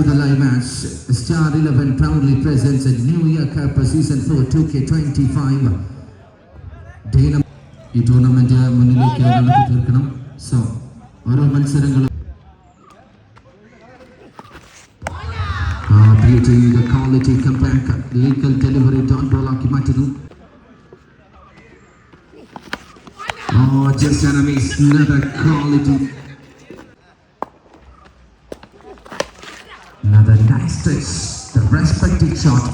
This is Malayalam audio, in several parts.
The live match, Star 11 proudly presents a New Year Cup Season 4 2K25. ഡീനം ഈ ടൂർണമെന്റ് മുന്നിലേക്ക് നടത്തി തീർക്കണം സോ ഓരോ മത്സരങ്ങളും ക്വാളിറ്റി കമ്പാക്ക് ലീഗൽ ഡെലിവറി ഡോൺ ബോൾ ആക്കി മാറ്റുന്നു Oh, just enemies, another quality. six. The respected shot.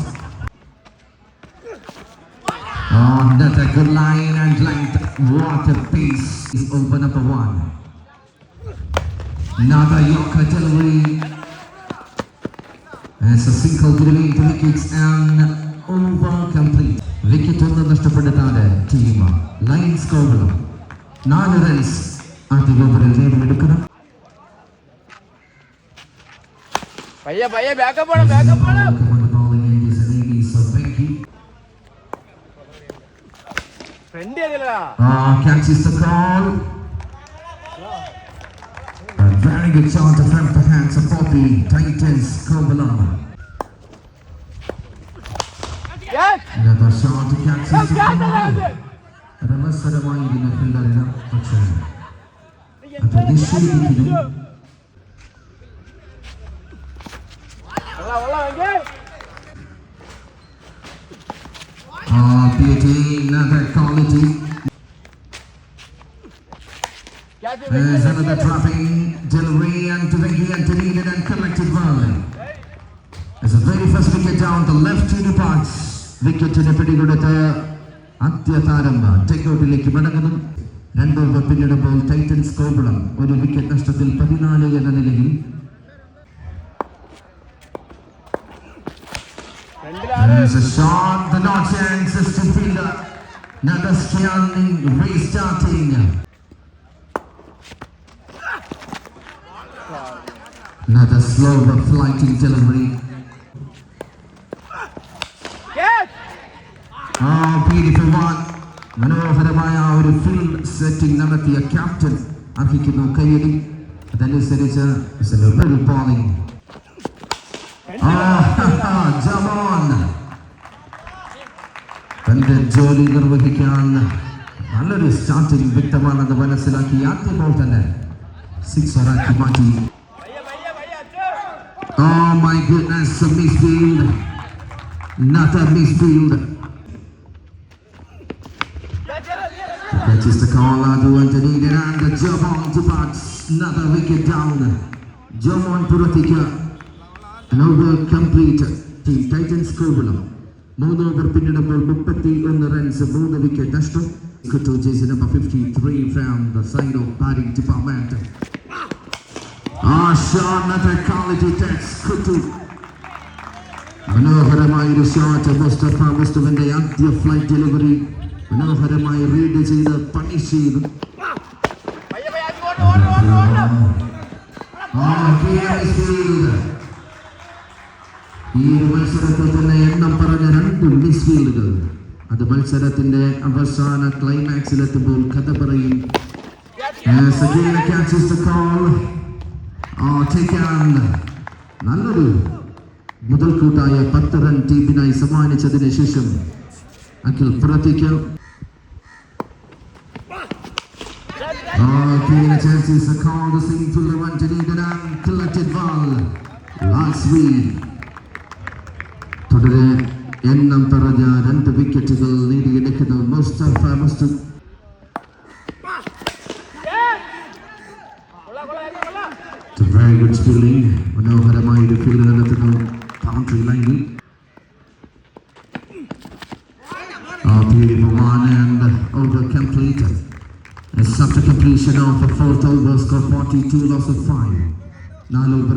Oh, that's a good line and length. What a piece. Is over number one. Another Yorker delivery. As a single delivery into wickets and over complete. Wicket ಒಂದು ನಷ್ಟಪಟ್ಟಿದ್ದಾರೆ ಟೀಮ್ ಲೈನ್ಸ್ ಕೌಗಳು ನಾಲ್ಕು ರನ್ಸ್ ಆಟಿಗೆ ಒಬ್ಬರಲ್ಲಿ ನೀಡುವುದು പയ്യെ പയ്യ ബാക്കപ്പ് വേണം ബാക്കപ്പ് വേണം front Ah, the. A very good shot from the hands of Poppy Titans Kovalam. Another shot catches the call. രമസരമായിരുന്ന ഫീൽഡറിന് പക്ഷേ അത് നിഷേധിക്കുന്നു the വെള്ളം എങ്കിൽ Ah, beauty, another quality. There's another dropping delivery and to Vicky and deleted and collected well. As the very first wicket down, the left two departs. Liki പിടികൊടുത്ത് ആദ്യതാരം ടേക്കൗട്ടിലേക്ക് മടങ്ങുന്നു രണ്ട് ഓവർ പിന്നിടുമ്പോൾ ടൈറ്റൻസ് a ഒരു വിക്കറ്റ് നഷ്ടത്തിൽ പതിനാല് എന്ന നിലയിൽ ഫ്രണ്ടിലാണ് There's a shot, the no chances to fielder. Another scanning, restarting. Another slow but flighting delivery. Ah, beautiful one. മനോഹരമായ ആ ഒരു ഫീൽഡ് സെറ്റിംഗ് നടത്തിയ ക്യാപ്റ്റൻ അർഹിക്കുന്നു കയ്യടി അതനുസരിച്ച് ഒരു ബോളിംഗ് ജവാൻ തന്റെ ജോലി നിർവഹിക്കാൻ നല്ലൊരു സ്റ്റാർട്ടിംഗ് വ്യക്തമാണെന്ന് മനസ്സിലാക്കി ആദ്യ ബോൾ തന്നെ സിക്സ് ആക്കി മാറ്റി പയ്യെ പയ്യെ പയ്യെ അച്ഛൻ Oh my goodness, a misfield. Not a misfield. That is the call out to Anthony and the Jabon departs. Another wicket down. Jabon Puratika. An over complete. Team Titans Kovalam. മൂന്ന് ഓവർ പിന്നിടുമ്പോൾ മുപ്പത്തി ഒന്ന് റൺസ് മൂന്ന് വിക്കറ്റ് നഷ്ടം കുട്ടു ജേസി number fifty three from the side of department. Department ആ quality test. കുട്ടു മനോഹരമായ ഒരു ഷോട്ട് മുസ്തഫ മുസ്തഫിന്റെ ആദ്യ ഫ്ലൈറ്റ് ഡെലിവറി മനോഹരമായി റീഡ് ചെയ്ത് പണിഷ് ചെയ്തു ആ. ഈ ഒരു മത്സരത്തിൽ തന്നെ എണ്ണം പറഞ്ഞ രണ്ട് മിസ്ഫീൽഡുകൾ അത് മത്സരത്തിന്റെ അവസാന ക്ലൈമാക്സിലെത്തുമ്പോൾ കഥ പറയും the നല്ലൊരു മുതൽക്കൂട്ടായ പത്ത് റൺ ടീമിനായി സമ്മാനിച്ചതിന് ശേഷം അഖിൽ പുറത്തേക്ക് Oh, Kina chances a call to sing to the one to lead and collected ball. Last week. തുടരെ എണ്ണം പറഞ്ഞ രണ്ട് വിക്കറ്റുകൾ നേടിയെടുക്കുന്ന മുസ്തഫ മുസ്തു വെരി ഗുഡ് സ്പീലിംഗ് മനോഹരമായ ഒരു ഫീൽഡ് നടത്തുന്നു ബൗണ്ടറി ലൈനിൽ Oh, beautiful one and over completed. As after completion of the fourth over, score 42, loss of 5. നാല് ഓവർ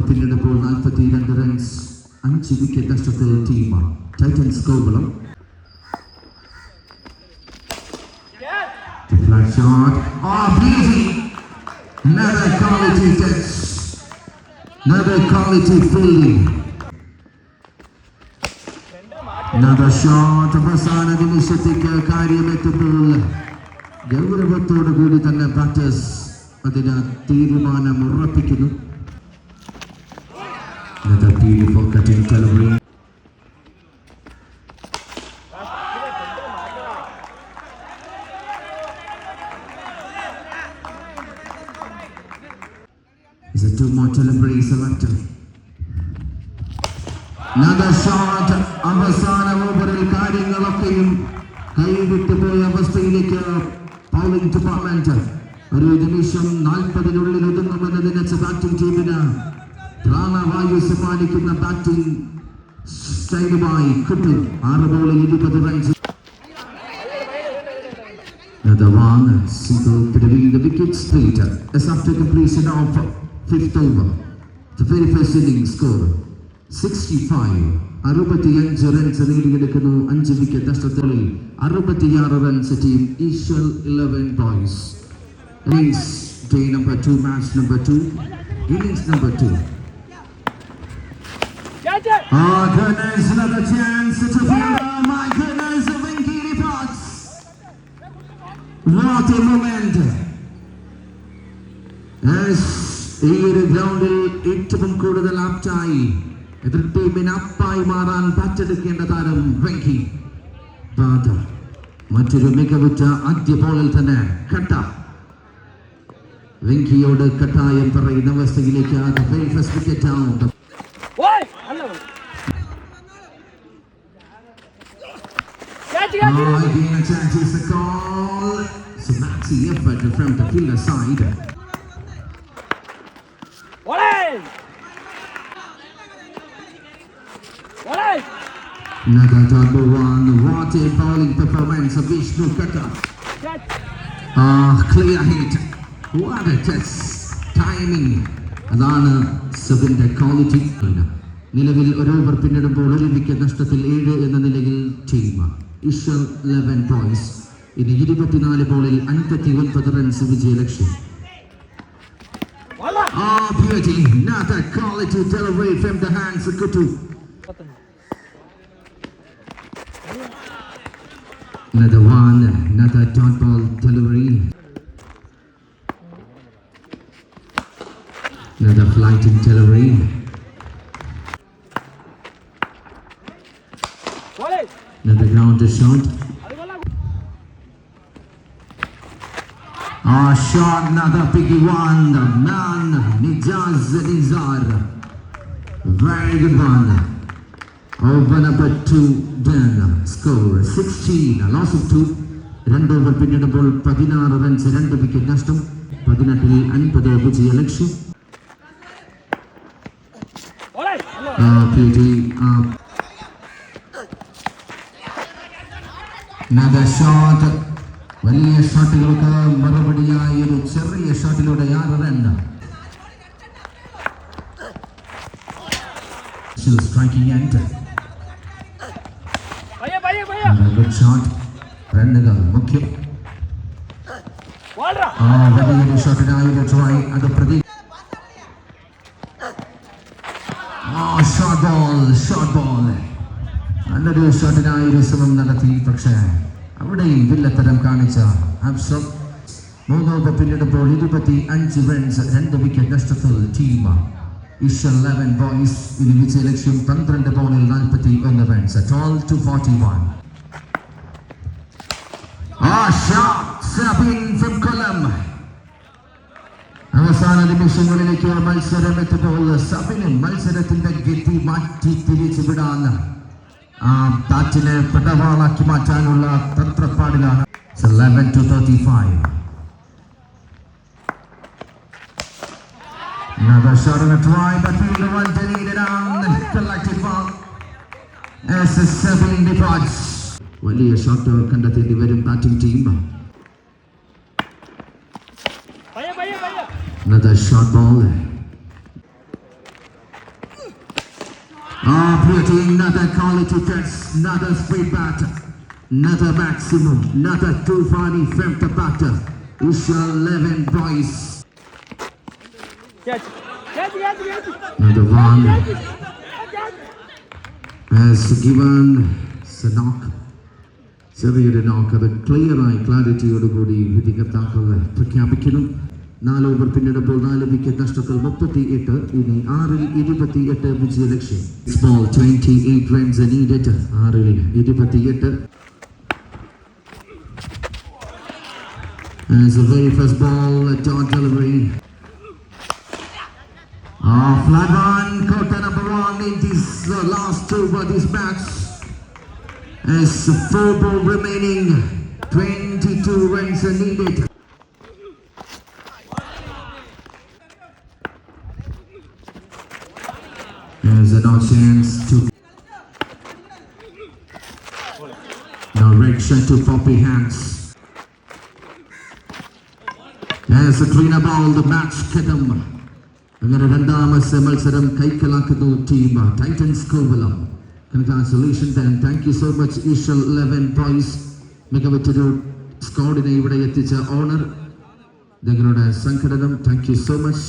അഞ്ച് വിക്കറ്റ് ടീമാണ് Titans Gokulam flat shot. Oh, beauty! Another quality touch. Another quality fielding. Another shot. അവസാന കാര്യമെത്തുമ്പോൾ ഗൗരവത്തോടു കൂടി തന്നെ ബാറ്റേഴ്സ് അതിന് തീരുമാനം ഉറപ്പിക്കുന്നു Another beautiful cutting delivery. Is it two more delivery selected. Another shot. അവസാന ഓവറിൽ കാര്യങ്ങളൊക്കെയും കൈവിട്ടു പോയ അവസ്ഥയിലേക്ക് പൗളിംഗ് ഡിപ്പാർട്ട്മെന്റ് ഒരു നിമിഷം നാൽപ്പതിനുള്ളിൽ ഒതുങ്ങുമെന്ന് നനച്ച ബാറ്റിംഗ് ടീമിന് പ്രാണവായു സമ്മാനിക്കുന്ന ബാറ്റിംഗ് സ്റ്റൈലുമായി കിട്ടും ആറ് ബോളിൽ ഇരുപത് runs Another one, single between the wickets split as after completion of fifth over. The very first inning score 65. അറുപത്തിയഞ്ച് റൺസ് നേടിയെടുക്കുന്നു അഞ്ച് വിക്കറ്റ് നഷ്ടത്തിൽ അറുപത്തിയാറ് runs team ഈശ്വൽ eleven boys innings day number two match number two innings number two! Oh goodness, another chance to field. Oh my goodness, Vinkini Fox. What a moment. Yes, ഈ ഒരു ഗ്രൗണ്ടിൽ ഏറ്റവും കൂടുതൽ ആപ്റ്റായി എതിർ ടീമിന് അപ്പായി മാറാൻ പറ്റെടുക്കേണ്ട താരം വെങ്കി ബാദർ മറ്റൊരു മികവുറ്റ ആദ്യ ബോളിൽ തന്നെ കട്ട വെങ്കിയോട് കട്ടായം പറയുന്ന അവസ്ഥയിലേക്ക് അത് first wicket out. Why? Hello. Oh, it! again a chance is the call. So maxi effort from the fielder side. Olay! Olay! Another double one. What a bowling performance of Vishnu Kata. Catch! Ah, clear hit. What a test. Timing. അതാണ് സബിന്റെ ക്വാളിറ്റി നിലവിൽ ഒരു ഓവർ പിന്നിടുമ്പോൾ ഒരു വിക്കറ്റ് നഷ്ടത്തിൽ ഏഴ് എന്ന നിലയിൽ ടീം ഇഷൽ ലെവൻ പോയിന്റ്സ് ഇനി ഇരുപത്തിനാല് ബോളിൽ അൻപത്തി ഒൻപത് റൺസ് വിജയലക്ഷ്യം Wala! Oh, beauty. Another quality delivery from the hands of Kutu. Another one. Another dot ball delivery. Another flighting delivery. Olay! Another grounder shot. അത് കൊള്ളാം Oh, shot. Another biggie one. The man. Nijaz Nizar. Very good one. Over number two, then score 16, a loss of two. രണ്ട് ഓവർ പിന്നിടുമ്പോൾ പതിനാറ് റൺസ് രണ്ട് വിക്കറ്റ് നഷ്ടം പതിനെട്ടിൽ അൻപത് വിജയ ലക്ഷ്യം Shot. വലിയ ഷോട്ടുകൾക്ക് മറുപടിയായി ഒരു ചെറിയ ഷോട്ടിലൂടെ ആറ് റൺ പയ്യ പയ്യ Another good റണ്ണുകൾ മുഖ്യം വലിയൊരു ഷോട്ടിനായി ട്രൈ അത് പ്രതി ഷോട്ട് ബോൾ ഷോട്ട് ബോൾ നല്ലൊരു ഷോട്ടിനായി ഒരു ശ്രമം നടത്തി പക്ഷേ അവിടെയും വില്ലത്തരം കാണിച്ച അബ്സം മൂന്ന് ഓവർ പിന്നിടുമ്പോൾ ഇരുപത്തി അഞ്ച് റൺസ് രണ്ട് വിക്കറ്റ് നഷ്ടത്തിൽ ടീം ഇഷൽ ലെവൻ ബോയ്സ് ഇനി വിജയ ലക്ഷ്യം പന്ത്രണ്ട് ബോളിൽ നാൽപ്പത്തി ഒന്ന് runs twelve to forty one. അവസാന നിമിഷങ്ങളിലേക്ക് മത്സരം എത്തുമ്പോൾ സബിന് മത്സരത്തിന്റെ ഗതി മാറ്റി തിരിച്ചു വിടാൻ ആ ബാറ്റിനെ പെടവാളാക്കി മാറ്റാനുള്ള തന്ത്രപ്പാടിലാണ് eleven two thirty five Another shot on a try, but fielder one deleted on collected ball. As the Sabin departs. വലിയ ഷോട്ട് കണ്ടെത്തേണ്ടി വരും ബാറ്റിംഗ് ടീം പയ്യ പയ്യ പയ്യ Another short ball. Ah, pretty, another quality test, another speed bat, another maximum, another two funny from the batter. Usha 11 boys. Catch catch catch catch Another one catch has given a knock. ചെറിയൊരു നോക്ക് അത് ക്ലിയറായി ക്ലാരിറ്റിയോടുകൂടി വിധികർത്താക്കൾ പ്രഖ്യാപിക്കുന്നു നാല് ഓവർ പിന്നിടുമ്പോൾ നാല് വിക്കറ്റ് നഷ്ടത്തിൽ മുപ്പത്തി എട്ട് ഇനി ആറിൽ ഇരുപത്തി എട്ട് വിജയ ലക്ഷ്യം ball twenty eight runs needed ആറിൽ ഇരുപത്തിയെട്ട് As the very first ball, a dot delivery. Ah, flat one, quarter number one in this uh, last over this match. As four ball remaining, 22 runs are needed. Cleaner ball, the match കിട്ടും അങ്ങനെ രണ്ടാമത്തെ മത്സരം കൈക്കലാക്കുന്നു team titans Kovalam congratulations and thank you so much Ishal eleven boys മികവറ്റൊരു സ്കോഡിനെ ഇവിടെ എത്തിച്ച ഓണർ ഞങ്ങളുടെ സംഘടനം താങ്ക് യു സോ മച്ച്